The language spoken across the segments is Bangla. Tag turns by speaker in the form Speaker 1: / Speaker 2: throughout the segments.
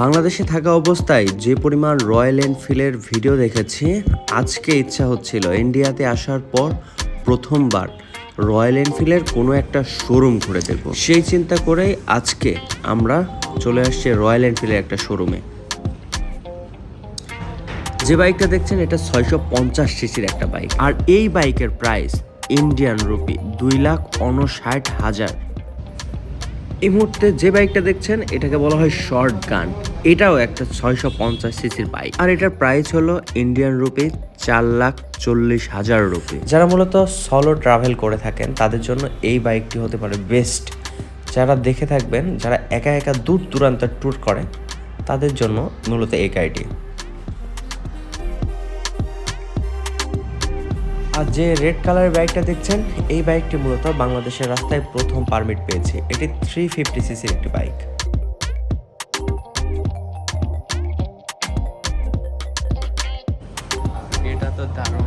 Speaker 1: বাংলাদেশে থাকা অবস্থায় যে পরিমাণ রয়্যাল এনফিল্ডের ভিডিও দেখেছি, আজকে ইচ্ছা হচ্ছিল ইন্ডিয়াতে আসার পর প্রথমবার রয়্যাল এনফিল্ডের কোনো একটা শোরুম ঘুরে দেখব। সেই চিন্তা করেই আজকে আমরা চলে আসছি রয়্যাল এনফিল্ডের একটা শোরুমে। যে বাইকটা দেখছেন, এটা ছয়শো পঞ্চাশ সিসির একটা বাইক। আর এই বাইকের প্রাইস ইন্ডিয়ান রুপি দুই লাখ উনষাট হাজার। এই মুহূর্তে যে বাইকটা দেখছেন, এটাকে বলা হয় শর্ট গান এটাও একটা ছয়শো পঞ্চাশ সিসির বাইক আর এটার প্রাইস হলো ইন্ডিয়ান রুপি চার লাখ চল্লিশ হাজার রুপি যারা মূলত সলো ট্রাভেল করে থাকেন, তাদের জন্য এই বাইকটি হতে পারে বেস্ট যারা দেখে থাকবেন, যারা একা একা দূর দূরান্তের ট্যুর করে তাদের জন্য মূলত এই গাড়িটি। আর যে রেড কালারের বাইকটা দেখছেন এই বাইকটি মূলত বাংলাদেশের রাস্তায় প্রথম পারমিট পেয়েছে। এটি থ্রি ফিফটি সিসির একটি বাইক এটা তো দারুণ।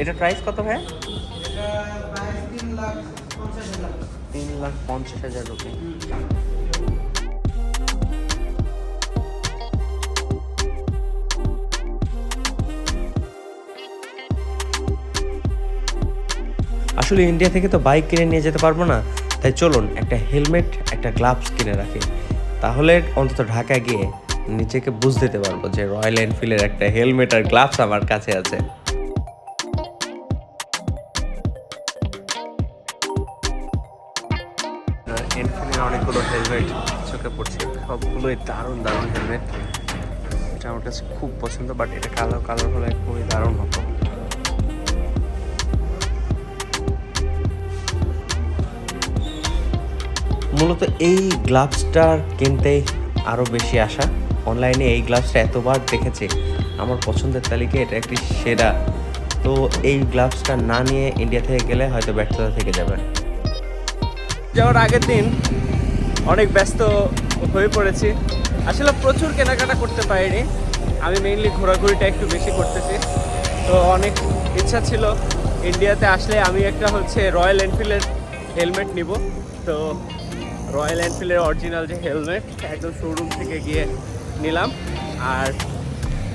Speaker 1: এটা প্রাইস কত ভাই? তিন লাখ পঞ্চাশ হাজার রুপি। আসলে ইন্ডিয়া থেকে তো বাইক কিনে নিয়ে যেতে পারব না। তাই চলুন একটা হেলমেট একটা গ্লাভস কিনে রাখি। তাহলে অন্তত ঢাকা গিয়ে নিজেকে বুঝ দিতে পারব যে রয়্যাল এনফিল্ডের একটা হেলমেট আর গ্লাভস আমার কাছে আছে। অনেকগুলো হেলমেট চোখে পড়ছে। সবগুলোই দারুণ দারুণ হেলমেট এটা আমার কাছে খুব পছন্দ বাট এটা কালো কালার হলে খুবই দারুণ হতো। মূলত এই গ্লাভসটা কিনতে আরও বেশি আশা অনলাইনে এই গ্লাভসটা এতবার দেখেছি। আমার পছন্দের তালিকায় এটা একটি সেরা। তো এই গ্লাভসটা না নিয়ে ইন্ডিয়া থেকে গেলে হয়তো ব্যর্থতা থেকে যাবে।
Speaker 2: যাওয়ার আগের দিন অনেক ব্যস্ত হয়ে পড়েছি। আসলে প্রচুর কেনাকাটা করতে পারিনি। আমি মেইনলি ঘোরাঘুরিটা একটু বেশি করতেছি। তো অনেক ইচ্ছা ছিল ইন্ডিয়াতে আসলে আমি একটা হচ্ছে রয়্যাল এনফিল্ডের হেলমেট নিব। তো রয়্যাল এনফিল্ডের অরিজিনাল যে হেলমেট একদম শোরুম থেকে গিয়ে নিলাম। আর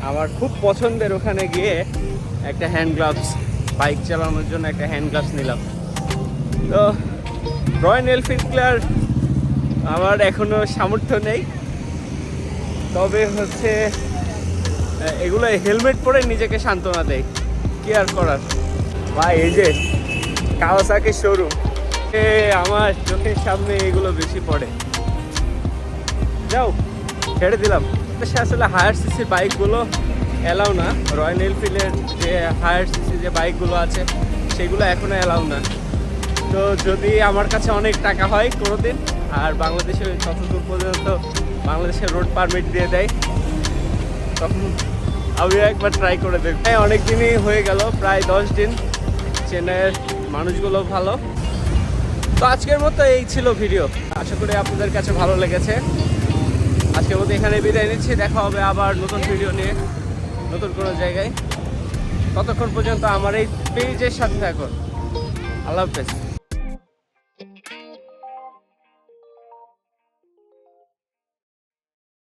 Speaker 2: আমার খুব পছন্দের ওখানে গিয়ে একটা হ্যান্ড গ্লাভস বাইক চালানোর জন্য একটা হ্যান্ড গ্লাভস নিলাম। তো রয়্যাল এনফিল্ডার আমার এখনও সামর্থ্য নেই। তবে হচ্ছে এগুলো হেলমেট পরে নিজেকে সান্ত্বনা দেয় কি আর করার? বা এই যে কাওয়াসাকি শোরুম আমার চোখের সামনে এগুলো বেশি পড়ে। যাও, ছেড়ে দিলাম। সে আসলে হায়ার সিসির বাইকগুলো অ্যালাউ না। রয়্যাল এনফিল্ডের যে হায়ার সিসি যে বাইকগুলো আছে, সেগুলো এখনও অ্যালাউ না। তো যদি আমার কাছে অনেক টাকা হয় কোনো দিন আর বাংলাদেশে ততদূর পর্যন্ত বাংলাদেশের রোড পারমিট দিয়ে দেয়, তখন আমিও একবার ট্রাই করে দেখব। হ্যাঁ অনেক দিনই হয়ে গেল, প্রায় দশ দিন। চেন্নাইয়ের মানুষগুলো ভালো। তো আজকের মতো এই ছিল ভিডিও। আশা করি আপনাদের কাছে ভালো লেগেছে। আজকের মতো এখানে বিদায় নিচ্ছি। দেখা হবে আবার নতুন ভিডিও নিয়ে নতুন কোনো জায়গায়। ততক্ষণ পর্যন্ত আমার এই পেজের সাথে থাকুন। আল্লাহ হাফেজ।